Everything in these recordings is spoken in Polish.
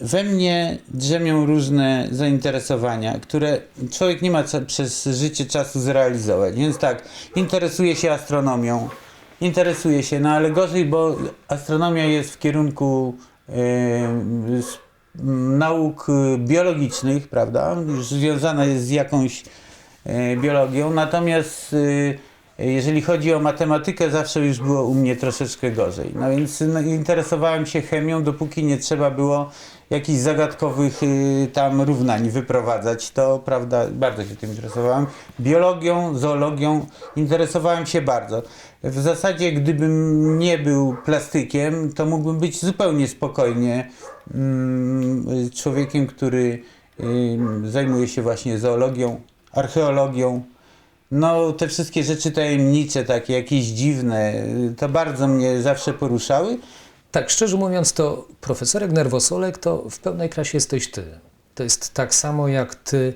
We mnie drzemią różne zainteresowania, które człowiek nie ma przez życie czasu zrealizować. Więc tak, interesuje się astronomią, interesuje się, no ale gorzej, bo astronomia jest w kierunku e, s- m, nauk biologicznych, prawda? Już związana jest z jakąś e, biologią, natomiast e, jeżeli chodzi o matematykę, zawsze już było u mnie troszeczkę gorzej. No więc no, interesowałem się chemią, dopóki nie trzeba było jakichś zagadkowych y, tam równań wyprowadzać. To prawda, bardzo się tym interesowałem. Biologią, zoologią interesowałem się bardzo. W zasadzie, gdybym nie był plastykiem, to mógłbym być zupełnie spokojnie mm, człowiekiem, który y, zajmuje się właśnie zoologią, archeologią. No, te wszystkie rzeczy tajemnicze, takie jakieś dziwne, y, to bardzo mnie zawsze poruszały. Tak, szczerze mówiąc, to profesorek Nerwosolek to w pełnej krasie jesteś ty. To jest tak samo jak ty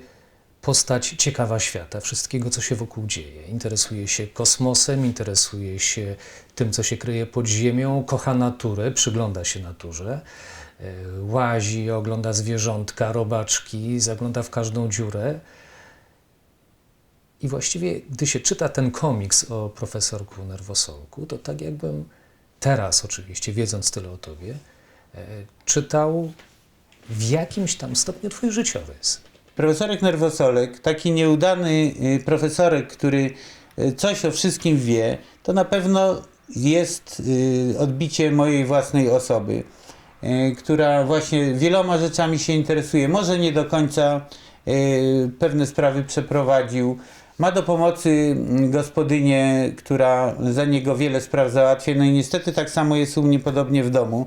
postać ciekawa świata, wszystkiego, co się wokół dzieje. Interesuje się kosmosem, interesuje się tym, co się kryje pod ziemią, kocha naturę, przygląda się naturze, e, łazi, ogląda zwierzątka, robaczki, zagląda w każdą dziurę. I właściwie, gdy się czyta ten komiks o profesorku Nerwosolku, to tak jakbym teraz oczywiście, wiedząc tyle o tobie, e, czytał w jakimś tam stopniu twój życiorys. Profesorek Nerwosolek, taki nieudany y, profesorek, który y, coś o wszystkim wie, to na pewno jest y, odbicie mojej własnej osoby, która właśnie wieloma rzeczami się interesuje. Może nie do końca pewne sprawy przeprowadził. Ma do pomocy mm, gospodynię, która za niego wiele spraw załatwia. No i niestety tak samo jest u mnie podobnie w domu,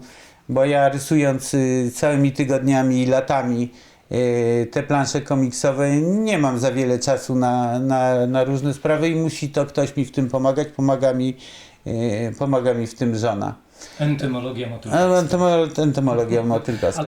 bo ja rysując y, całymi tygodniami i latami y, te plansze komiksowe, nie mam za wiele czasu na, na, na różne sprawy i musi to ktoś mi w tym pomagać. Pomaga mi, y, pomaga mi w tym żona. Entymologia A, motylkowska. Entomologia motylkowska.